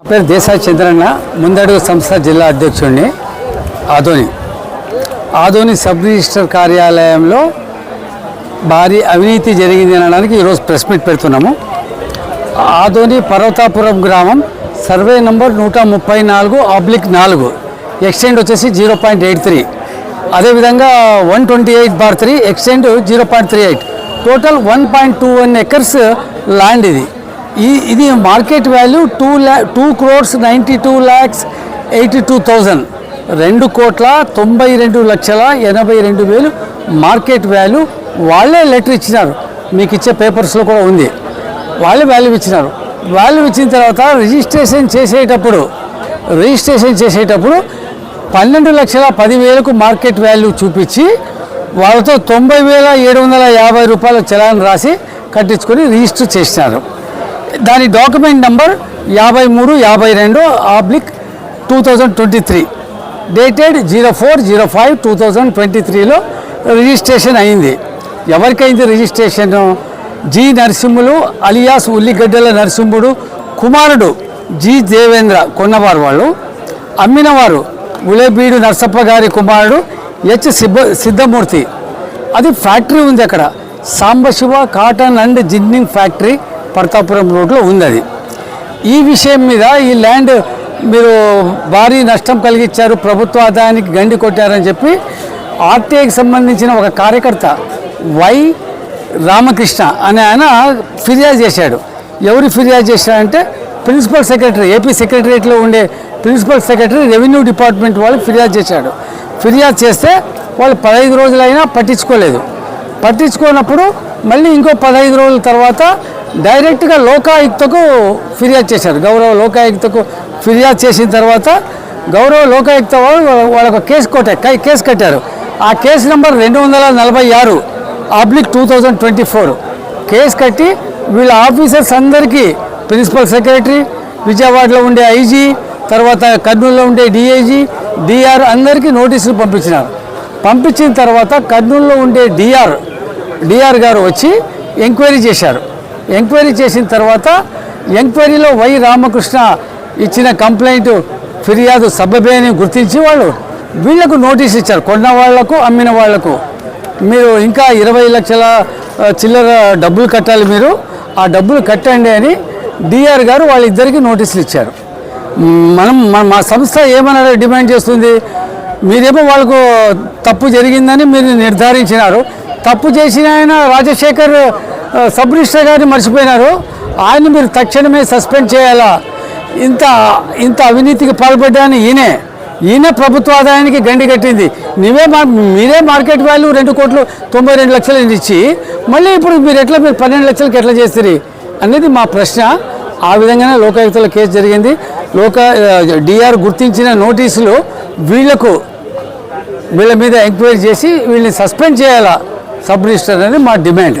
నా పేరు దేశాయి చంద్రన్న ముందడుగు సంస్థ జిల్లా అధ్యక్షుడిని. ఆదోని. ఆదోని సబ్ రిజిస్టర్ కార్యాలయంలో భారీ అవినీతి జరిగింది అనడానికి ఈరోజు ప్రెస్ మీట్ పెడుతున్నాము. ఆదోని పర్వతాపురం గ్రామం సర్వే నంబర్ నూట ముప్పై నాలుగు ఆబ్లిక్ నాలుగు. ఎక్స్టెండ్ వచ్చేసి జీరో పాయింట్ ఎయిట్ త్రీ. అదేవిధంగా one twenty eight bar three extent zero point three eight. Total one point two one acres land ఇది. ఈ ఇది market value two ల్యా two crores ninety two lakhs eighty two thousand. రెండు కోట్ల తొంభై రెండు లక్షల ఎనభై రెండు వేలు మార్కెట్ వాల్యూ. వాళ్ళే లెటర్ ఇచ్చినారు. మీకు ఇచ్చే పేపర్స్లో కూడా ఉంది. వాళ్ళే వాల్యూ ఇచ్చినారు. వాల్యూ ఇచ్చిన తర్వాత రిజిస్ట్రేషన్ చేసేటప్పుడు రిజిస్ట్రేషన్ చేసేటప్పుడు పన్నెండు లక్షల పదివేలకు మార్కెట్ వాల్యూ చూపించి వాళ్ళతో తొంభై వేల ఏడు వందల యాభై రూపాయల చలాన్ రాసి కట్టించుకొని రిజిస్టర్ చేసినారు. దాని డాక్యుమెంట్ నంబర్ యాభై మూడు యాభై రెండు oblique two thousand twenty three. Dated zero four zero five two thousand twenty త్రీలో రిజిస్ట్రేషన్ అయింది. ఎవరికైంది రిజిస్ట్రేషన్? జి నరసింహులు అలియాస్ ఉల్లిగడ్డల నరసింహుడు కుమారుడు జి దేవేంద్ర కొన్నవారు వాళ్ళు. అమ్మినవారు ఉలేబీడు నరసప్ప గారి కుమారుడు హెచ్ సిబ్బ సిద్ధమూర్తి. అది ఫ్యాక్టరీ ఉంది అక్కడ. Sambasiva cotton and ginning factory Prathapuram రోడ్లో ఉంది అది ఈ విషయం మీద ఈ ల్యాండ్ మీరు భారీ నష్టం కలిగించారు ప్రభుత్వ ఆదాయానికి గండి కొట్టారని చెప్పి ఆర్టీఐకి సంబంధించిన ఒక కార్యకర్త వై రామకృష్ణ అనే ఆయన ఫిర్యాదు చేశాడు. ఎవరు ఫిర్యాదు చేశారంటే ప్రిన్సిపల్ సెక్రటరీ ఏపీ సెక్రటరియట్లో ఉండే ప్రిన్సిపల్ సెక్రటరీ రెవెన్యూ డిపార్ట్మెంట్ వాళ్ళు ఫిర్యాదు చేశాడు. ఫిర్యాదు చేస్తే వాళ్ళు పదహైదు రోజులైనా పట్టించుకోలేదు. పట్టించుకోనప్పుడు మళ్ళీ ఇంకో పదహైదు రోజుల తర్వాత డైరెక్ట్గా లోకాయుక్తకు ఫిర్యాదు చేశారు. గౌరవ లోకాయుక్తకు ఫిర్యాదు చేసిన తర్వాత గౌరవ లోకాయుక్త వాళ్ళు వాళ్ళకు కేసు కొట్టారు కేసు కట్టారు. ఆ కేసు నెంబర్ రెండు వందల నలభై ఆరు oblique two thousand twenty four. Case కట్టి వీళ్ళ ఆఫీసర్స్ అందరికీ ప్రిన్సిపల్ సెక్రటరీ విజయవాడలో ఉండే ఐజీ తర్వాత కర్నూలులో ఉండే డిఐజీ డిఆర్ అందరికీ నోటీసులు పంపించినారు. పంపించిన తర్వాత కర్నూలులో ఉండే డిఆర్ డిఆర్ గారు వచ్చి ఎంక్వైరీ చేశారు. ఎంక్వైరీ చేసిన తర్వాత ఎంక్వైరీలో వై రామకృష్ణ ఇచ్చిన కంప్లైంట్ ఫిర్యాదు సబ్బబే అని గుర్తించి వాళ్ళు వీళ్ళకు నోటీస్ ఇచ్చారు. కొన్న వాళ్ళకు అమ్మిన వాళ్ళకు. మీరు ఇంకా ఇరవై లక్షల చిల్లర డబ్బులు కట్టాలి మీరు. ఆ డబ్బులు కట్టండి అని డిఆర్ గారు వాళ్ళిద్దరికీ నోటీసులు ఇచ్చారు. మనం మన- మా సంస్థ ఏమన్నా డిమాండ్ చేస్తుంది. మీరేమో వాళ్ళకు తప్పు జరిగిందని మీరు నిర్ధారించినారు. తప్పు చేసిన ఆయన రాజశేఖర్ సబ్ రిజిస్టర్ గారిని మర్చిపోయినారు. ఆయన మీరు తక్షణమే సస్పెండ్ చేయాలా? ఇంత ఇంత అవినీతికి పాల్పడ్డాని ఈయనే. ఈయన ప్రభుత్వ ఆదాయానికి గండి కట్టింది. నీవే మా మీరే మార్కెట్ వాల్యూ రెండు కోట్లు తొంభై రెండు లక్షలు ఇచ్చి మళ్ళీ ఇప్పుడు మీరు ఎట్లా మీరు పన్నెండు లక్షలకి ఎట్లా చేస్తారు అనేది మా ప్రశ్న. ఆ విధంగానే లోకాయుక్తలో కేసు జరిగింది. లోక డిఆర్ గుర్తించిన నోటీసులు వీళ్ళకు వీళ్ళ మీద ఎంక్వైరీ చేసి వీళ్ళని సస్పెండ్ చేయాలా? సబ్ రిజిస్టర్ అనేది మా డిమాండ్.